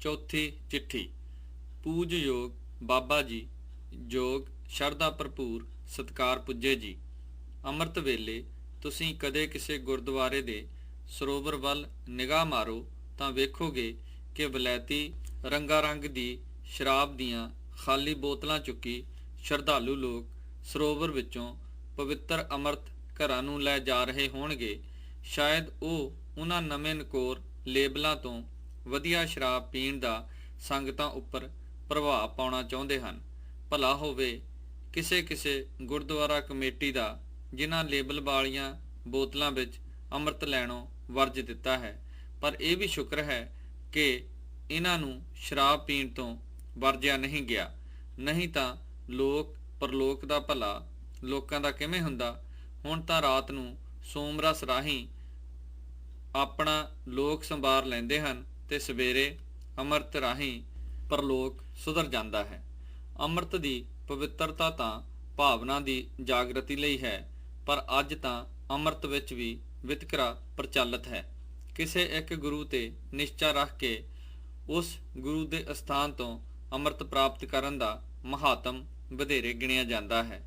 ਚੌਥੀ ਚਿੱਠੀ। ਪੂਜਯੋਗ ਬਾਬਾ ਜੀ, ਜੋਗ ਸ਼ਰਧਾ ਭਰਪੂਰ ਸਤਕਾਰ ਪੁੱਜੇ ਜੀ। ਅੰਮ੍ਰਿਤ ਵੇਲੇ ਤੁਸੀਂ ਕਦੇ ਕਿਸੇ ਗੁਰਦੁਆਰੇ ਦੇ ਸਰੋਵਰ ਵੱਲ ਨਿਗਾਹ ਮਾਰੋ ਤਾਂ ਵੇਖੋਗੇ ਕਿ ਵਲੈਤੀ ਰੰਗਾ ਰੰਗ ਦੀ ਸ਼ਰਾਬ ਦੀਆਂ ਖਾਲੀ ਬੋਤਲਾਂ ਚੁੱਕੀ ਸ਼ਰਧਾਲੂ ਲੋਕ ਸਰੋਵਰ ਵਿੱਚੋਂ ਪਵਿੱਤਰ ਅੰਮ੍ਰਿਤ ਘਰਾਂ ਨੂੰ ਲੈ ਜਾ ਰਹੇ ਹੋਣਗੇ। ਸ਼ਾਇਦ ਉਹ ਉਹਨਾਂ ਨਵੇਂ ਨਕੋਰ ਲੇਬਲਾਂ ਤੋਂ ਵਧੀਆ ਸ਼ਰਾਬ ਪੀਣ ਦਾ ਸੰਗਤਾਂ ਉੱਪਰ ਪ੍ਰਭਾਵ ਪਾਉਣਾ ਚਾਹੁੰਦੇ ਹਨ। ਭਲਾ ਹੋਵੇ ਕਿਸੇ ਕਿਸੇ ਗੁਰਦੁਆਰਾ ਕਮੇਟੀ ਦਾ, ਜਿਨ੍ਹਾਂ ਲੇਬਲ ਵਾਲੀਆਂ ਬੋਤਲਾਂ ਵਿੱਚ ਅੰਮ੍ਰਿਤ ਲੈਣੋਂ ਵਰਜ ਦਿੱਤਾ ਹੈ। ਪਰ ਇਹ ਵੀ ਸ਼ੁਕਰ ਹੈ ਕਿ ਇਹਨਾਂ ਨੂੰ ਸ਼ਰਾਬ ਪੀਣ ਤੋਂ ਵਰਜਿਆ ਨਹੀਂ ਗਿਆ। ਨਹੀਂ ਤਾਂ ਲੋਕ, ਪਰਲੋਕ ਦਾ ਭਲਾ ਲੋਕਾਂ ਦਾ ਕਿਵੇਂ ਹੁੰਦਾ? ਹੁਣ ਤਾਂ ਰਾਤ ਨੂੰ ਸੋਮਰਸ ਰਾਹੀਂ ਆਪਣਾ ਲੋਕ ਸੰਭਾਰ ਲੈਂਦੇ ਹਨ। ਤੇ ਸਵੇਰੇ ਅੰਮ੍ਰਿਤ ਰਾਹੀਂ ਪਰਲੋਕ ਸੁਧਰ ਜਾਂਦਾ ਹੈ। ਅੰਮ੍ਰਿਤ ਦੀ ਪਵਿੱਤਰਤਾ ਤਾਂ ਭਾਵਨਾ ਦੀ ਜਾਗਰਤੀ ਲਈ ਹੈ, ਪਰ ਅੱਜ ਤਾਂ ਅੰਮ੍ਰਿਤ ਵਿੱਚ ਵੀ ਵਿਤਕਰਾ ਪ੍ਰਚਲਿਤ ਹੈ। ਕਿਸੇ ਇੱਕ ਗੁਰੂ ਤੇ ਨਿਸ਼ਚਾ ਰੱਖ ਕੇ ਉਸ ਗੁਰੂ ਦੇ ਅਸਥਾਨ ਤੋਂ ਅੰਮ੍ਰਿਤ ਪ੍ਰਾਪਤ ਕਰਨ ਦਾ ਮਹਾਤਮ ਵਧੇਰੇ ਗਿਣਿਆ ਜਾਂਦਾ ਹੈ।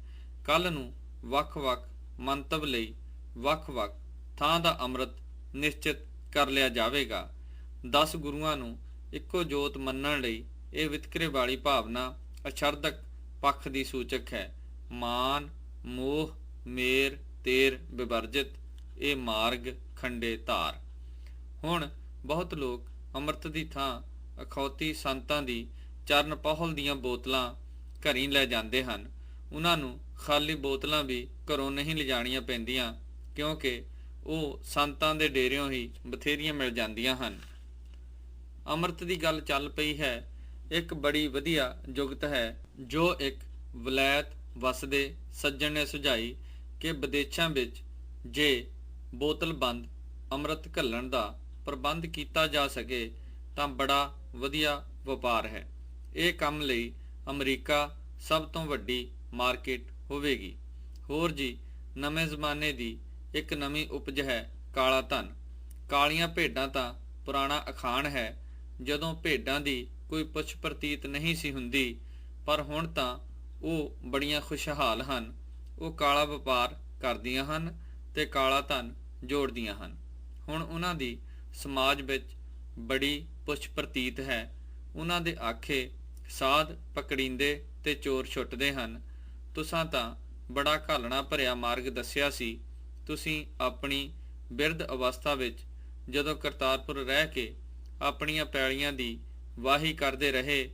ਕੱਲ ਨੂੰ ਵੱਖ-ਵੱਖ ਮੰਤਵ ਲਈ ਵੱਖ-ਵੱਖ ਥਾਂ ਦਾ ਅੰਮ੍ਰਿਤ ਨਿਸ਼ਚਿਤ ਕਰ ਲਿਆ ਜਾਵੇਗਾ। 10 ਗੁਰੂਆਂ ਨੂੰ ਇੱਕੋ ਜੋਤ ਮੰਨਣ ਲਈ ਇਹ ਵਿਤਕਰੇ ਵਾਲੀ ਭਾਵਨਾ ਅਛਰਦਕ ਪੱਖ ਦੀ ਸੂਚਕ ਹੈ। ਮਾਨ, ਮੋਹ, ਮੇਰ, ਤੇਰ ਵਿਵਰਜਿਤ ਇਹ ਮਾਰਗ, ਖੰਡੇ, ਧਾਰ। ਹੁਣ ਬਹੁਤ ਲੋਕ ਅੰਮ੍ਰਿਤ ਦੀ ਥਾਂ ਅਖੌਤੀ ਸੰਤਾਂ ਦੀ ਚਰਨ ਪਹਲ ਦੀਆਂ ਬੋਤਲਾਂ ਘਰੀ ਲੈ ਜਾਂਦੇ ਹਨ। ਉਹਨਾਂ ਨੂੰ ਖਾਲੀ ਬੋਤਲਾਂ ਵੀ ਘਰੋਂ ਨਹੀਂ ਲਿਜਾਣੀਆਂ ਪੈਂਦੀਆਂ ਕਿਉਂਕਿ ਉਹ ਸੰਤਾਂ ਦੇ ਡੇਰਿਓਂ ਹੀ ਬਥੇਰੀਆਂ ਮਿਲ ਜਾਂਦੀਆਂ ਹਨ। ਅੰਮ੍ਰਿਤ ਦੀ ਗੱਲ ਚੱਲ ਪਈ ਹੈ। ਇੱਕ ਬੜੀ ਵਧੀਆ ਜੁਗਤ ਹੈ, ਜੋ ਇੱਕ ਵਲੈਤ ਵਸਦੇ ਸੱਜਣ ਨੇ ਸੁਝਾਈ ਕਿ ਵਿਦੇਸ਼ਾਂ ਵਿੱਚ ਜੇ ਬੋਤਲ ਬੰਦ ਅੰਮ੍ਰਿਤ ਘੱਲਣ ਦਾ ਪ੍ਰਬੰਧ ਕੀਤਾ ਜਾ ਸਕੇ, ਤਾਂ ਬੜਾ ਵਧੀਆ ਵਪਾਰ ਹੈ। ਇਹ ਕੰਮ ਲਈ ਅਮਰੀਕਾ ਸਭ ਤੋਂ ਵੱਡੀ ਮਾਰਕੀਟ ਹੋਵੇਗੀ। ਹੋਰ ਜੀ, ਨਵੇਂ ਜ਼ਮਾਨੇ ਦੀ ਇੱਕ ਨਵੀਂ ਉਪਜ ਹੈ ਕਾਲਾ ਧਨ। ਕਾਲੀਆਂ ਭੇਡਾਂ ਤਾਂ ਪੁਰਾਣਾ ਅਖਾਣ ਹੈ ਜਦੋਂ ਭੇਡਾਂ ਦੀ ਕੋਈ ਪੁੱਛ ਪ੍ਰਤੀਤ ਨਹੀਂ ਸੀ ਹੁੰਦੀ, ਪਰ ਹੁਣ ਤਾਂ ਉਹ ਬੜੀਆਂ ਖੁਸ਼ਹਾਲ ਹਨ। ਉਹ ਕਾਲਾ ਵਪਾਰ ਕਰਦੀਆਂ ਹਨ ਤੇ ਕਾਲਾ ਧਨ ਜੋੜਦੀਆਂ ਹਨ। ਹੁਣ ਉਹਨਾਂ ਦੀ ਸਮਾਜ ਵਿੱਚ ਬੜੀ ਪੁੱਛ ਪ੍ਰਤੀਤ ਹੈ। ਉਹਨਾਂ ਦੇ ਆਖੇ ਸਾਧ ਪਕੜਿੰਦੇ ਤੇ ਚੋਰ ਛੁੱਟਦੇ ਹਨ। ਤੁਸਾਂ ਤਾਂ ਬੜਾ ਘਾਲਣਾ ਭਰਿਆ ਮਾਰਗ ਦੱਸਿਆ ਸੀ। ਤੁਸੀਂ ਆਪਣੀ ਬਿਰਧ ਅਵਸਥਾ ਵਿੱਚ ਜਦੋਂ ਕਰਤਾਰਪੁਰ ਰਹਿ ਕੇ ਆਪਣੀਆਂ ਪੈਲੀਆਂ ਦੀ ਵਾਹੀ ਕਰਦੇ ਰਹੇ,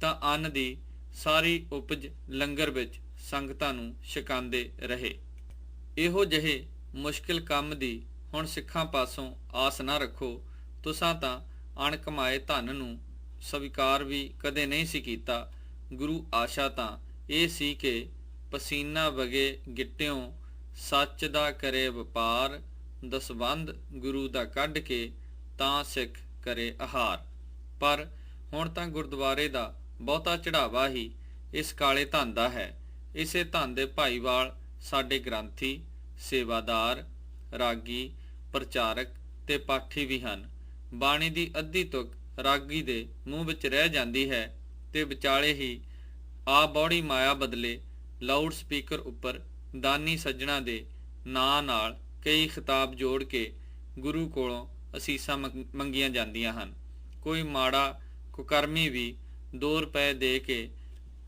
ਤਾਂ ਅੰਨ ਦੀ ਸਾਰੀ ਉਪਜ ਲੰਗਰ ਵਿੱਚ ਸੰਗਤਾਂ ਨੂੰ ਛਕਾਉਂਦੇ ਰਹੇ। ਇਹੋ ਜਿਹੇ ਮੁਸ਼ਕਿਲ ਕੰਮ ਦੀ ਹੁਣ ਸਿੱਖਾਂ ਪਾਸੋਂ ਆਸ ਨਾ ਰੱਖੋ। ਤੁਸਾਂ ਤਾਂ ਅਣਕਮਾਏ ਧਨ ਨੂੰ ਸਵੀਕਾਰ ਵੀ ਕਦੇ ਨਹੀਂ ਸੀ ਕੀਤਾ। ਗੁਰੂ ਆਸ਼ਾ ਤਾਂ ਇਹ ਸੀ ਕਿ ਪਸੀਨਾ ਵਗੇ ਗਿੱਟਿਓਂ ਸੱਚ ਦਾ ਕਰੇ ਵਪਾਰ ਦਸਵੰਦ ਗੁਰੂ ਦਾ ਕੱਢ ਕੇ ਤਾਂ ਸਿੱਖ ਕਰੇ ਆਹਾਰ। ਪਰ ਹੁਣ ਤਾਂ ਗੁਰਦੁਆਰੇ ਦਾ ਬਹੁਤਾ ਚੜਾਵਾ ਹੀ ਇਸ ਕਾਲੇ ਧਨ ਦਾ ਹੈ। ਇਸੇ ਧਨ ਦੇ ਭਾਈਵਾਲ ਸਾਡੇ ਗ੍ਰੰਥੀ, ਸੇਵਾਦਾਰ, ਰਾਗੀ, ਪ੍ਰਚਾਰਕ ਤੇ ਪਾਠੀ ਵੀ ਹਨ। ਬਾਣੀ ਦੀ ਅੱਧੀ ਤੁਕ ਰਾਗੀ ਦੇ ਮੂੰਹ ਵਿੱਚ ਰਹਿ ਜਾਂਦੀ ਹੈ ਤੇ ਵਿਚਾਲੇ ਹੀ ਆ ਬੌੜੀ ਮਾਇਆ ਬਦਲੇ ਲਾਊਡ ਸਪੀਕਰ ਉੱਪਰ ਦਾਨੀ ਸੱਜਣਾ ਦੇ ਨਾਂ ਨਾਲ ਕਈ ਖਿਤਾਬ ਜੋੜ ਕੇ ਗੁਰੂ ਕੋਲੋਂ ਅਸੀਸਾਂ ਮੰਗ- ਮੰਗੀਆਂ ਜਾਂਦੀਆਂ ਹਨ। ਕੋਈ ਮਾੜਾ ਕੁਕਰਮੀ ਵੀ 2 ਰੁਪਏ ਦੇ ਕੇ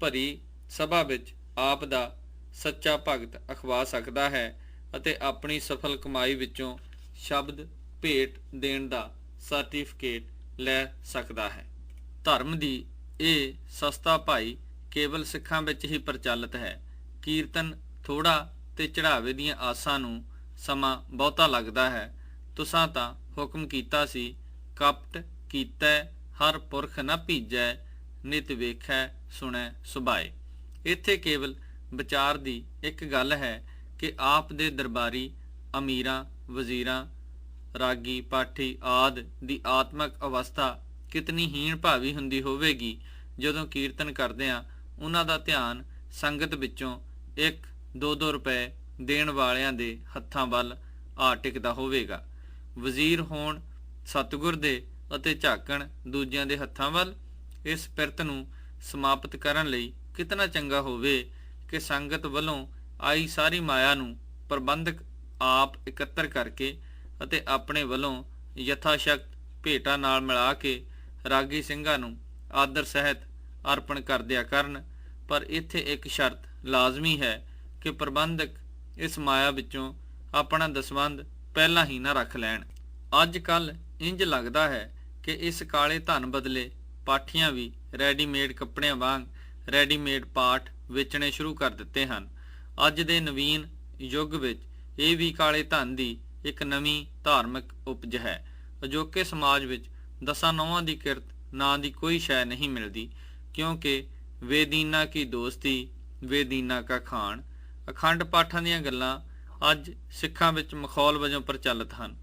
ਭਰੀ ਸਭਾ ਵਿੱਚ ਆਪ ਦਾ ਸੱਚਾ ਭਗਤ ਅਖਵਾ ਸਕਦਾ ਹੈ ਅਤੇ ਆਪਣੀ ਸਫਲ ਕਮਾਈ ਵਿੱਚੋਂ ਸ਼ਬਦ ਭੇਟ ਦੇਣ ਦਾ ਸਰਟੀਫਿਕੇਟ ਲੈ ਸਕਦਾ ਹੈ। ਧਰਮ ਦੀ ਇਹ ਸਸਤਾ ਭਾਈ ਕੇਵਲ ਸਿੱਖਾਂ ਵਿੱਚ ਹੀ ਪ੍ਰਚਲਿਤ ਹੈ। ਕੀਰਤਨ ਥੋੜਾ ਤੇ ਚੜਾਵੇ ਦੀਆਂ ਆਸਾਂ ਨੂੰ ਸਮਾਂ ਬਹੁਤਾ ਲੱਗਦਾ ਹੈ। ਤੁਸਾਂ ਤਾਂ ਹੁਕਮ ਕੀਤਾ ਸੀ, ਕਪਟ ਕੀਤਾ, ਹਰ ਪੁਰਖ ਨਾ ਭੀਜੈ, ਨਿਤ ਵੇਖੈ, ਸੁਣੈ, ਸੁਭਾਏ। ਇੱਥੇ ਕੇਵਲ ਵਿਚਾਰ ਦੀ ਇੱਕ ਗੱਲ ਹੈ ਕਿ ਆਪ ਦੇ ਦਰਬਾਰੀ, ਅਮੀਰਾਂ, ਵਜ਼ੀਰਾਂ, ਰਾਗੀ, ਪਾਠੀ ਆਦ ਦੀ ਆਤਮਿਕ ਅਵਸਥਾ ਕਿਤਨੀ ਹੀਣ ਭਾਵੀ ਹੁੰਦੀ ਹੋਵੇਗੀ, ਜਦੋਂ ਕੀਰਤਨ ਕਰਦਿਆਂ ਉਹਨਾਂ ਦਾ ਧਿਆਨ ਸੰਗਤ ਵਿੱਚੋਂ 1-2-2 ਰੁਪਏ ਦੇਣ ਵਾਲਿਆਂ ਦੇ ਹੱਥਾਂ ਵੱਲ ਆ ਟਿਕਦਾ ਹੋਵੇਗਾ। ਵਜ਼ੀਰ ਹੋਣ, ਸਤਿਗੁਰ ਦੇ ਅਤੇ ਝਾਕਣ ਦੂਜਿਆਂ ਦੇ ਹੱਥਾਂ ਵੱਲ, ਇਸ ਪਿਰਤ ਨੂੰ ਸਮਾਪਤ ਕਰਨ ਲਈ ਕਿਤਨਾ ਚੰਗਾ ਹੋਵੇ ਕਿ ਸੰਗਤ ਵੱਲੋਂ ਆਈ ਸਾਰੀ ਮਾਇਆ ਨੂੰ ਪ੍ਰਬੰਧਕ ਆਪ ਇਕੱਤਰ ਕਰਕੇ ਅਤੇ ਆਪਣੇ ਵੱਲੋਂ ਯਥਾ ਸ਼ਕਤ ਭੇਟਾ ਨਾਲ ਮਿਲਾ ਕੇ ਰਾਗੀ ਸਿੰਘਾਂ ਨੂੰ ਆਦਰ ਸਹਿਤ ਅਰਪਣ ਕਰ ਦਿਆ ਕਰਨ, ਪਰ ਇੱਥੇ ਇੱਕ ਸ਼ਰਤ ਲਾਜ਼ਮੀ ਹੈ ਕਿ ਪ੍ਰਬੰਧਕ ਇਸ ਮਾਇਆ ਵਿੱਚੋਂ ਆਪਣਾ ਦਸਵੰਧ ਪਹਿਲਾਂ ਹੀ ਨਾ ਰੱਖ ਲੈਣ। ਅੱਜ ਕੱਲ ਇੰਜ ਲੱਗਦਾ ਹੈ ਕਿ ਇਸ ਕਾਲੇ ਧਨ ਬਦਲੇ ਪਾਠੀਆਂ ਵੀ ਰੈਡੀਮੇਡ ਕੱਪੜਿਆਂ ਵਾਂਗ ਰੈਡੀਮੇਡ ਪਾਠ ਵੇਚਣੇ ਸ਼ੁਰੂ ਕਰ ਦਿੱਤੇ ਹਨ। ਅੱਜ ਦੇ ਨਵੀਨ ਯੁੱਗ ਵਿੱਚ ਇਹ ਵੀ ਕਾਲੇ ਧਨ ਦੀ ਇੱਕ ਨਵੀਂ ਧਾਰਮਿਕ ਉਪਜ ਹੈ। ਅਜੋਕੇ ਸਮਾਜ ਵਿੱਚ ਦਸਾਂ ਨੌਵਾਂ ਦੀ ਕਿਰਤ ਨਾਂ ਦੀ ਕੋਈ ਸ਼ੈ ਨਹੀਂ ਮਿਲਦੀ, ਕਿਉਂਕਿ ਵੇਦੀਨਾ ਕੀ ਦੋਸਤੀ, ਵੇਦੀਨਾ ਕਾ ਖਾਣ, ਅਖੰਡ ਪਾਠਾਂ ਦੀਆਂ ਗੱਲਾਂ ਅੱਜ ਸਿੱਖਾਂ ਵਿੱਚ ਮਖੌਲ ਵਜੋਂ ਪ੍ਰਚਲਿਤ ਹਨ।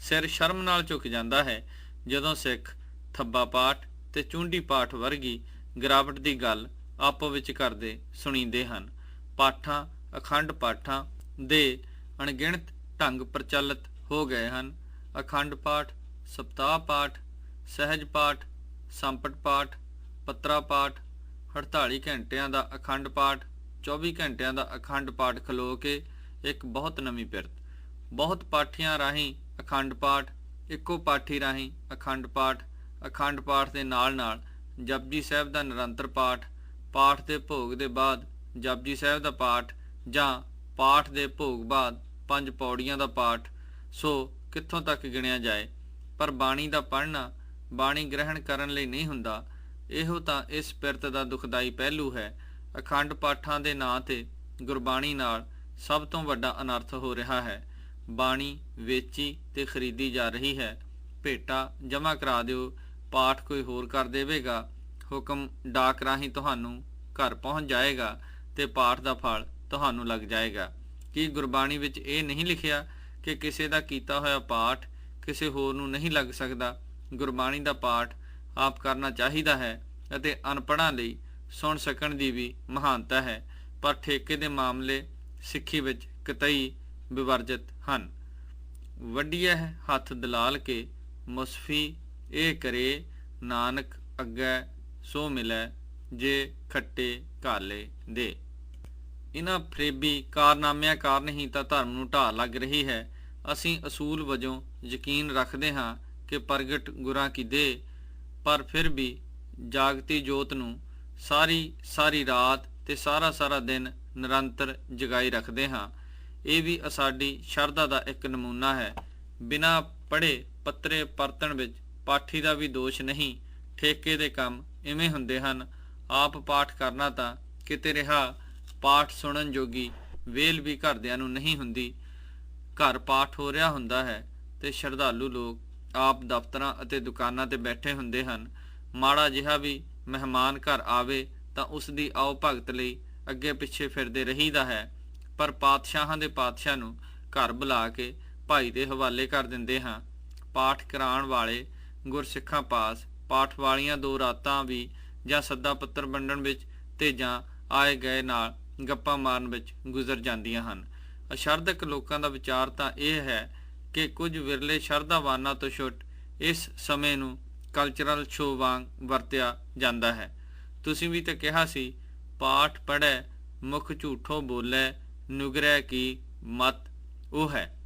ਸਿਰ ਸ਼ਰਮ ਨਾਲ ਝੁਕ ਜਾਂਦਾ ਹੈ, ਜਦੋਂ ਸਿੱਖ ਥੱਬਾ ਪਾਠ ਤੇ ਚੁੰਡੀ ਪਾਠ ਵਰਗੀ ਗਿਰਾਵਟ ਦੀ ਗੱਲ ਆਪੋ ਵਿੱਚ ਕਰਦੇ ਸੁਣੀਂਦੇ ਹਨ। ਪਾਠਾਂ, ਅਖੰਡ ਪਾਠਾਂ ਦੇ ਅਣਗਿਣਤ ਢੰਗ ਪ੍ਰਚਲਿਤ ਹੋ ਗਏ ਹਨ। ਅਖੰਡ ਪਾਠ, ਸਪਤਾਹ ਪਾਠ, ਸਹਿਜ ਪਾਠ, ਸੰਪਟ ਪਾਠ, ਪੱਤਰਾ ਪਾਠ 48 ਘੰਟਿਆਂ ਦਾ ਅਖੰਡ ਪਾਠ 24 ਘੰਟਿਆਂ ਦਾ ਅਖੰਡ ਪਾਠ ਖਲੋ ਕੇ ਇੱਕ ਬਹੁਤ ਨਵੀਂ ਪਿਰਤ ਬਹੁਤ ਪਾਠੀਆਂ ਰਾਹੀਂ ਅਖੰਡ ਪਾਠ, ਇੱਕੋ ਪਾਠੀ ਰਾਹੀਂ ਅਖੰਡ ਪਾਠ ਅਖੰਡ ਪਾਠ ਦੇ ਨਾਲ-ਨਾਲ ਜਪਜੀ ਸਾਹਿਬ ਦਾ ਨਿਰੰਤਰ ਪਾਠ ਪਾਠ ਦੇ ਭੋਗ ਦੇ ਬਾਅਦ ਜਪਜੀ ਸਾਹਿਬ ਦਾ ਪਾਠ ਜਾਂ ਪਾਠ ਦੇ ਭੋਗ ਬਾਅਦ ਪੰਜ ਪੌੜੀਆਂ ਦਾ ਪਾਠ, ਸੋ ਕਿੱਥੋਂ ਤੱਕ ਗਿਣਿਆ ਜਾਏ? ਪਰ ਬਾਣੀ ਦਾ ਪੜ੍ਹਨਾ, ਬਾਣੀ ਗ੍ਰਹਿਣ ਕਰਨ ਲਈ ਨਹੀਂ ਹੁੰਦਾ। ਇਹੋ ਤਾਂ ਇਸ ਪਿਰਤ ਦਾ ਦੁਖਦਾਈ ਪਹਿਲੂ ਹੈ। ਅਖੰਡ ਪਾਠਾਂ ਦੇ ਨਾਂ ਤੇ ਗੁਰਬਾਣੀ ਨਾਲ ਸਭ ਤੋਂ ਵੱਡਾ ਅਨਰਥ ਹੋ ਰਿਹਾ ਹੈ। ਬਾਣੀ, ਵੇਚੀ ਤੇ ਖਰੀਦੀ ਜਾ ਰਹੀ ਹੈ। ਭੇਟਾ ਜਮ੍ਹਾਂ ਕਰਾ ਦਿਓ, ਪਾਠ ਕੋਈ ਹੋਰ ਕਰ ਦੇਵੇਗਾ। ਹੁਕਮ ਡਾਕ ਰਾਹੀਂ ਤੁਹਾਨੂੰ ਘਰ ਪਹੁੰਚ ਜਾਏਗਾ ਤੇ ਪਾਠ ਦਾ ਫਲ ਤੁਹਾਨੂੰ ਲੱਗ ਜਾਏਗਾ। ਕੀ ਗੁਰਬਾਣੀ ਵਿੱਚ ਇਹ ਨਹੀਂ ਲਿਖਿਆ ਕਿ ਕਿਸੇ ਦਾ ਕੀਤਾ ਹੋਇਆ ਪਾਠ ਕਿਸੇ ਹੋਰ ਨੂੰ ਨਹੀਂ ਲੱਗ ਸਕਦਾ? ਗੁਰਬਾਣੀ ਦਾ ਪਾਠ ਆਪ ਕਰਨਾ ਚਾਹੀਦਾ ਹੈ ਅਤੇ ਅਨਪੜ੍ਹਾਂ ਲਈ ਸੁਣ ਸਕਣ ਦੀ ਵੀ ਮਹਾਨਤਾ ਹੈ। ਪਰ ਠੇਕੇ ਦੇ ਮਾਮਲੇ ਸਿੱਖੀ ਵਿੱਚ ਕਤਈ ਵਿਵਰਜਿਤ ਹਨ। ਵੱਡੀਐ ਹੱਥ ਦਲਾਲ ਕੇ ਮੁਸਫੀ, ਇਹ ਕਰੇ ਨਾਨਕ ਅੱਗੇ ਸੋ ਮਿਲੈ, ਜੇ ਖੱਟੇ ਘਾਲੇ ਦੇ। ਇਨ੍ਹਾਂ ਫਰੇਬੀ ਕਾਰਨਾਮਿਆਂ ਕਾਰਨ ਹੀ ਤਾਂ ਧਰਮ ਨੂੰ ਢਾਹ ਲੱਗ ਰਹੀ ਹੈ। ਅਸੀਂ ਅਸੂਲ ਵਜੋਂ ਯਕੀਨ ਰੱਖਦੇ ਹਾਂ ਕਿ ਪ੍ਰਗਟ ਗੁਰਾਂ ਕੀ ਦੇ, ਪਰ ਫਿਰ ਵੀ ਜਾਗਤੀ ਜੋਤ ਨੂੰ ਸਾਰੀ ਸਾਰੀ ਰਾਤ ਤੇ ਸਾਰਾ ਸਾਰਾ ਦਿਨ ਨਿਰੰਤਰ ਜਗਾਈ ਰੱਖਦੇ ਹਾਂ। ਇਹ ਵੀ ਸਾਡੀ ਸ਼ਰਧਾ ਦਾ ਇੱਕ ਨਮੂਨਾ ਹੈ। ਬਿਨਾ ਪੜ੍ਹੇ ਪੱਤਰੇ ਪਰਤਣ ਵਿੱਚ ਪਾਠੀ ਦਾ ਵੀ ਦੋਸ਼ ਨਹੀਂ। ਠੇਕੇ ਦੇ ਕੰਮ ਇਵੇਂ ਹੁੰਦੇ ਹਨ। ਆਪ ਪਾਠ ਕਰਨਾ ਤਾਂ ਕਿਤੇ ਰਿਹਾ। ਪਾਠ ਸੁਣਨ ਜੋਗੀ ਵੇਲ ਵੀ ਘਰਦਿਆਂ ਨੂੰ ਨਹੀਂ ਹੁੰਦੀ। ਘਰ ਪਾਠ ਹੋ ਰਿਹਾ ਹੁੰਦਾ ਹੈ ਤੇ ਸ਼ਰਧਾਲੂ ਲੋਕ ਆਪ ਦਫ਼ਤਰਾਂ ਅਤੇ ਦੁਕਾਨਾਂ ਤੇ ਬੈਠੇ ਹੁੰਦੇ ਹਨ। ਮਾੜਾ ਜਿਹਾ ਵੀ ਮਹਿਮਾਨ ਘਰ ਆਵੇ ਤਾਂ ਉਸ ਦੀ ਆਓ ਭਗਤ ਲਈ ਅੱਗੇ ਪਿੱਛੇ ਫਿਰਦੇ ਰਹੀਦਾ ਹੈ। ਪਰ ਪਾਤਸ਼ਾਹਾਂ ਦੇ ਪਾਤਸ਼ਾਹ ਨੂੰ ਘਰ ਬੁਲਾ ਕੇ ਭਾਈ ਦੇ ਹਵਾਲੇ ਕਰ ਦਿੰਦੇ ਹਾਂ। ਪਾਠ ਕਰਾਉਣ ਵਾਲੇ ਗੁਰਸਿੱਖਾਂ ਪਾਸ ਪਾਠ ਵਾਲੀਆਂ ਦੋ ਰਾਤਾਂ ਵੀ ਜਾਂ ਸੱਦਾ ਪੱਤਰ ਵੰਡਣ ਵਿੱਚ ਤੇ ਜਾਂ ਆਏ ਗਏ ਨਾਲ ਗੱਪਾਂ ਮਾਰਨ ਵਿੱਚ ਗੁਜ਼ਰ ਜਾਂਦੀਆਂ ਹਨ। ਅਸ਼ਰਧਕ ਲੋਕਾਂ ਦਾ ਵਿਚਾਰ ਤਾਂ ਇਹ ਹੈ ਕਿ ਕੁਝ ਵਿਰਲੇ ਸ਼ਰਧਾਵਾਨਾਂ ਤੋਂ ਛੁੱਟ ਇਸ ਸਮੇਂ ਨੂੰ ਕਲਚਰਲ ਸ਼ੋਅ ਵਾਂਗ ਵਰਤਿਆ ਜਾਂਦਾ ਹੈ। ਤੁਸੀਂ ਵੀ ਤਾਂ ਕਿਹਾ ਸੀ, ਪਾਠ ਪੜੈ ਮੁਖ ਝੂਠੋ ਬੋਲੇ, ਨੁਗਰੈ ਕੀ ਮਤ, ਉਹ ਹੈ।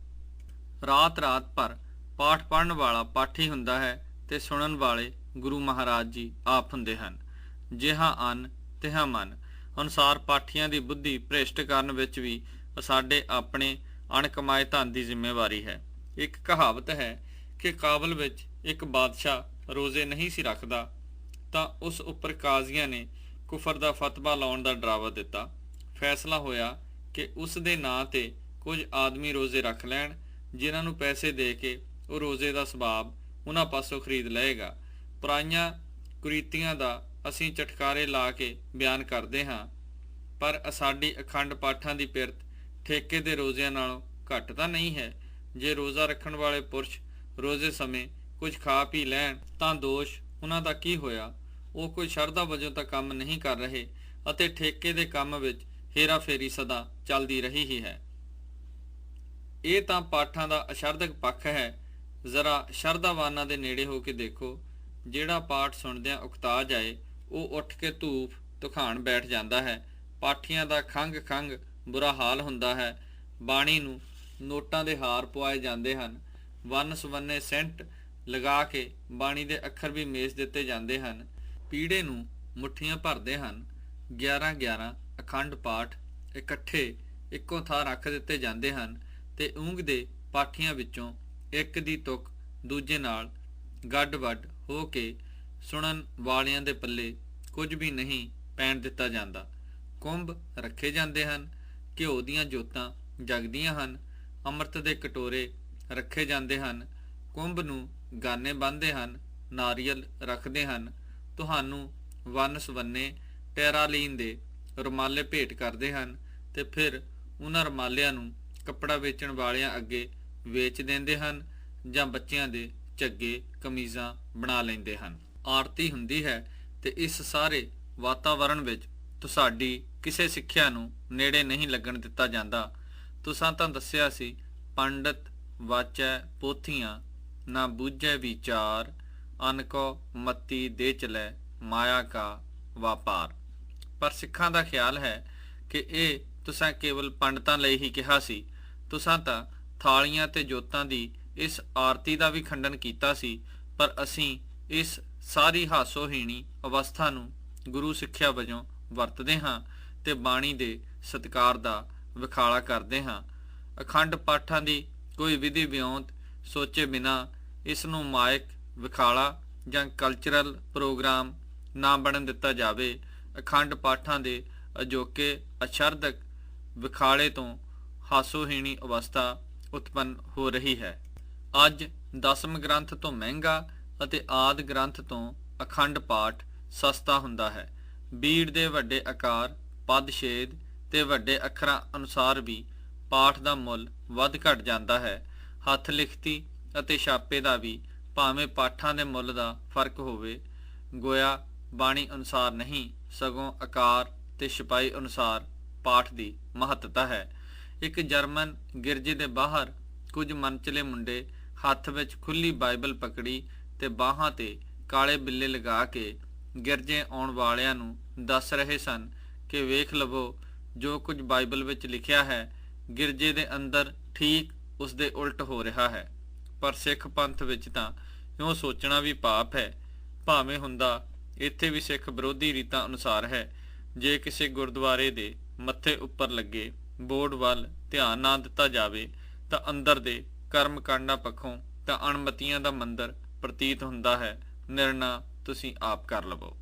ਰਾਤ ਰਾਤ ਭਰ ਪਾਠ ਪੜਨ ਵਾਲਾ ਪਾਠੀ ਹੁੰਦਾ ਹੈ ਤੇ ਸੁਣਨ ਵਾਲੇ ਗੁਰੂ ਮਹਾਰਾਜ ਜੀ ਆਪ ਹੁੰਦੇ ਹਨ। ਜਿਹਾ ਅੰਨ, ਤਿਹਾ ਮਨ। ਅਨੁਸਾਰ ਪਾਠੀਆਂ ਦੀ ਬੁੱਧੀ ਭ੍ਰਿਸ਼ਟ ਕਰਨ ਵਿੱਚ ਵੀ ਸਾਡੇ ਆਪਣੇ ਅਣਕਮਾਏ ਧਨ ਦੀ ਜ਼ਿੰਮੇਵਾਰੀ ਹੈ। ਇੱਕ ਕਹਾਵਤ ਹੈ ਕਿ ਕਾਬਲ ਵਿੱਚ ਇੱਕ ਬਾਦਸ਼ਾਹ ਰੋਜ਼ੇ ਨਹੀਂ ਸੀ ਰੱਖਦਾ ਤਾਂ ਉਸ ਉੱਪਰ ਕਾਜ਼ੀਆਂ ਨੇ ਕੁਫਰ ਦਾ ਫਤਵਾ ਲਾਉਣ ਦਾ ਡਰਾਵਾ ਦਿੱਤਾ। ਫੈਸਲਾ ਹੋਇਆ ਕਿ ਉਸ ਦੇ ਨਾਂ ਤੇ ਕੁਝ ਆਦਮੀ ਰੋਜ਼ੇ ਰੱਖ ਲੈਣ, ਜਿਨ੍ਹਾਂ ਨੂੰ ਪੈਸੇ ਦੇ ਕੇ ਉਹ ਰੋਜ਼ੇ ਦਾ ਸਵਾਬ ਉਹਨਾਂ ਪਾਸੋਂ ਖਰੀਦ ਲਏਗਾ। ਪੁਰਾਈਆਂ ਕੁਰੀਤੀਆਂ ਦਾ ਅਸੀਂ ਚਟਕਾਰੇ ਲਾ ਕੇ ਬਿਆਨ ਕਰਦੇ ਹਾਂ, ਪਰ ਸਾਡੀ ਅਖੰਡ ਪਾਠਾਂ ਦੀ ਪਿਰਤ ਠੇਕੇ ਦੇ ਰੋਜ਼ਿਆਂ ਨਾਲੋਂ ਘੱਟ ਤਾਂ ਨਹੀਂ ਹੈ। ਜੇ ਰੋਜ਼ਾ ਰੱਖਣ ਵਾਲੇ ਪੁਰਸ਼ ਰੋਜ਼ੇ ਸਮੇਂ ਕੁਝ ਖਾ ਪੀ ਲੈਣ ਤਾਂ ਦੋਸ਼ ਉਹਨਾਂ ਦਾ ਕੀ ਹੋਇਆ? ਉਹ ਕੋਈ ਸ਼ਰਧਾ ਵਜੋਂ ਤਾਂ ਕੰਮ ਨਹੀਂ ਕਰ ਰਹੇ ਅਤੇ ਠੇਕੇ ਦੇ ਕੰਮ ਵਿੱਚ ਹੇਰਾ ਫੇਰੀ ਸਦਾ ਚੱਲਦੀ ਰਹੀ ਹੀ ਹੈ। ਇਹ ਤਾਂ ਪਾਠਾਂ ਦਾ ਅਸ਼ਰਧਕ ਪੱਖ ਹੈ। ਜ਼ਰਾ ਸ਼ਰਧਾਵਾਨਾਂ ਦੇ ਨੇੜੇ ਹੋ ਕੇ ਦੇਖੋ, ਜਿਹੜਾ ਪਾਠ ਸੁਣਦਿਆਂ ਉਕਤਾ ਜਾਏ, ਉਹ ਉੱਠ ਕੇ ਧੂਫ ਤੁਖਾਣ ਬੈਠ ਜਾਂਦਾ ਹੈ। ਪਾਠੀਆਂ ਦਾ ਖੰਗ ਖੰਗ ਬੁਰਾ ਹਾਲ ਹੁੰਦਾ ਹੈ। ਬਾਣੀ ਨੂੰ ਨੋਟਾਂ ਦੇ ਹਾਰ ਪਵਾਏ ਜਾਂਦੇ ਹਨ। ਵੰਨ ਸਵੰਨੇ ਸੈਂਟ ਲਗਾ ਕੇ ਬਾਣੀ ਦੇ ਅੱਖਰ ਵੀ ਮੇਜ਼ ਦਿੱਤੇ ਜਾਂਦੇ ਹਨ। ਪੀੜੇ ਨੂੰ ਮੁੱਠੀਆਂ ਭਰਦੇ ਹਨ। 11 11 ਅਖੰਡ ਪਾਠ ਇਕੱਠੇ ਇੱਕੋ ਥਾਂ ਰੱਖ ਦਿੱਤੇ ਜਾਂਦੇ ਹਨ ਤੇ ਊਂਗ ਦੇ ਪਾਠੀਆਂ ਵਿੱਚੋਂ ਇੱਕ ਦੀ ਤੁਕ ਦੂਜੇ ਨਾਲ ਗੱਡ-ਵੱਡ ਹੋ ਕੇ ਸੁਣਨ ਵਾਲਿਆਂ ਦੇ ਪੱਲੇ ਕੁਝ ਵੀ ਨਹੀਂ ਪੈਣ ਦਿੱਤਾ ਜਾਂਦਾ। ਕੁੰਭ ਰੱਖੇ ਜਾਂਦੇ ਹਨ, ਘਿਓ ਦੀਆਂ ਜੋਤਾਂ ਜਗਦੀਆਂ ਹਨ, ਅੰਮ੍ਰਿਤ ਦੇ ਕਟੋਰੇ ਰੱਖੇ ਜਾਂਦੇ ਹਨ, ਕੁੰਭ ਨੂੰ ਗਾਨੇ ਬੰਨ੍ਹਦੇ ਹਨ, ਨਾਰੀਅਲ ਰੱਖਦੇ ਹਨ ਤੁਹਾਨੂੰ ਵੰਨ ਸਵੰਨੇ ਟੈਰਾਲੀਨ ਦੇ ਰੁਮਾਲੇ ਭੇਟ ਕਰਦੇ ਹਨ ਤੇ ਫਿਰ ਉਹਨਾਂ ਰੁਮਾਲਿਆਂ ਨੂੰ ਕੱਪੜਾ ਵੇਚਣ ਵਾਲਿਆਂ ਅੱਗੇ ਵੇਚ ਦਿੰਦੇ ਹਨ ਜਾਂ ਬੱਚਿਆਂ ਦੇ ਝੱਗੇ, ਕਮੀਜ਼ਾਂ ਬਣਾ ਲੈਂਦੇ ਹਨ। ਆਰਤੀ ਹੁੰਦੀ ਹੈ ਤੇ ਇਸ ਸਾਰੇ ਵਾਤਾਵਰਣ ਵਿੱਚ ਤੁਹਾਡੀ ਕਿਸੇ ਸਿੱਖਿਆ ਨੂੰ ਨੇੜੇ ਨਹੀਂ ਲੱਗਣ ਦਿੱਤਾ ਜਾਂਦਾ। ਤੁਸਾਂ ਤਾਂ ਦੱਸਿਆ ਸੀ, ਪੰਡਤ ਵਾਚੈ ਪੋਥੀਆਂ, ਨਾ ਬੂਝੈ ਵਿਚਾਰ ਅਨਕੋ ਮਤੀ ਦੇ ਚਲੇ ਮਾਇਆ ਕਾ ਵਪਾਰ। ਪਰ ਸਿੱਖਾਂ ਦਾ ਖਿਆਲ ਹੈ ਕਿ ਇਹ ਤੁਸਾਂ ਕੇਵਲ ਪੰਡਤਾਂ ਲਈ ਹੀ ਕਿਹਾ ਸੀ। ਤੁਸਾਂ ਤਾਂ ਥਾਲੀਆਂ ਤੇ ਜੋਤਾਂ ਦੀ ਇਸ ਆਰਤੀ ਦਾ ਵੀ ਖੰਡਨ ਕੀਤਾ ਸੀ, ਪਰ ਅਸੀਂ ਇਸ ਸਾਰੀ ਹਾਸੋਹੀਣੀ ਅਵਸਥਾ ਨੂੰ ਗੁਰੂ ਸਿੱਖਿਆ ਵਜੋਂ ਵਰਤਦੇ ਹਾਂ ਤੇ ਬਾਣੀ ਦੇ ਸਤਕਾਰ ਦਾ ਵਿਖਾਲਾ ਕਰਦੇ ਹਾਂ। ਅਖੰਡ ਪਾਠਾਂ ਦੀ ਕੋਈ ਵਿਧੀ ਵਿਉਂਤ ਸੋਚੇ ਬਿਨਾ ਇਸ ਨੂੰ ਮਾਇਕ ਵਿਖਾਲਾ ਜਾਂ ਕਲਚਰਲ ਪ੍ਰੋਗਰਾਮ ਨਾ ਬਣਨ ਦਿੱਤਾ ਜਾਵੇ, ਅਖੰਡ ਪਾਠਾਂ ਦੇ ਅਜੋਕੇ ਅਸ਼ਰਦਕ ਵਿਖਾਲੇ ਤੋਂ ਹਾਸੋਹੀਣੀ ਅਵਸਥਾ ਉਤਪੰਨ ਹੋ ਰਹੀ ਹੈ। ਅੱਜ ਦਸਮ ਗ੍ਰੰਥ ਤੋਂ ਮਹਿੰਗਾ ਅਤੇ ਆਦ ਗ੍ਰੰਥ ਤੋਂ ਅਖੰਡ ਪਾਠ ਸਸਤਾ ਹੁੰਦਾ ਹੈ। ਬੀੜ ਦੇ ਵੱਡੇ ਆਕਾਰ ਪਦ ਛੇਦ ਤੇ ਵੱਡੇ ਅੱਖਰਾਂ ਅਨੁਸਾਰ ਵੀ ਪਾਠ ਦਾ ਮੁੱਲ ਵੱਧ ਘਟ ਜਾਂਦਾ ਹੈ। ਹੱਥ ਲਿਖਤੀ ਅਤੇ ਛਾਪੇ ਦਾ ਵੀ ਭਾਵੇਂ ਪਾਠਾਂ ਦੇ ਮੁੱਲ ਦਾ ਫ਼ਰਕ ਹੋਵੇ, ਗੋਇਆ ਬਾਣੀ ਅਨੁਸਾਰ ਨਹੀਂ, ਸਗੋਂ ਆਕਾਰ ਤੇ ਛਪਾਈ ਅਨੁਸਾਰ ਪਾਠ ਦੀ ਮਹੱਤਤਾ ਹੈ। ਇੱਕ ਜਰਮਨ ਗਿਰਜੇ ਦੇ ਬਾਹਰ ਕੁਝ ਮਨਚਲੇ ਮੁੰਡੇ ਹੱਥ ਵਿੱਚ ਖੁੱਲੀ ਬਾਈਬਲ ਪਕੜੀ ਤੇ ਬਾਹਾਂ ਤੇ ਕਾਲੇ ਬਿੱਲੇ ਲਗਾ ਕੇ ਗਿਰਜੇ ਆਉਣ ਵਾਲਿਆਂ ਨੂੰ ਦੱਸ ਰਹੇ ਸਨ ਕਿ ਵੇਖ ਲਵੋ, ਜੋ ਕੁਝ ਬਾਈਬਲ ਵਿੱਚ ਲਿਖਿਆ ਹੈ, ਗਿਰਜੇ ਦੇ ਅੰਦਰ ਠੀਕ ਉਸ ਦੇ ਉਲਟ ਹੋ ਰਿਹਾ ਹੈ। ਪਰ ਸਿੱਖ ਪੰਥ ਵਿੱਚ ਤਾਂ ਇਉਂ ਸੋਚਣਾ ਵੀ ਪਾਪ ਹੈ। ਭਾਵੇਂ ਹੁੰਦਾ, ਇੱਥੇ ਵੀ ਸਿੱਖ ਵਿਰੋਧੀ ਰੀਤਾਂ ਅਨੁਸਾਰ ਹੈ। ਜੇ ਕਿਸੇ ਗੁਰਦੁਆਰੇ ਦੇ ਮੱਥੇ ਉੱਪਰ ਲੱਗੇ ਬੋਰਡ ਵੱਲ ਧਿਆਨ ਨਾ ਦਿੱਤਾ ਜਾਵੇ, ਤਾਂ ਅੰਦਰ ਦੇ ਕਰਮ ਕਾਂਡਾਂ ਪੱਖੋਂ ਤਾਂ ਅਣਮਤੀਆਂ ਦਾ ਮੰਦਰ ਪ੍ਰਤੀਤ ਹੁੰਦਾ ਹੈ। ਨਿਰਣਾ ਤੁਸੀਂ ਆਪ ਕਰ ਲਵੋ।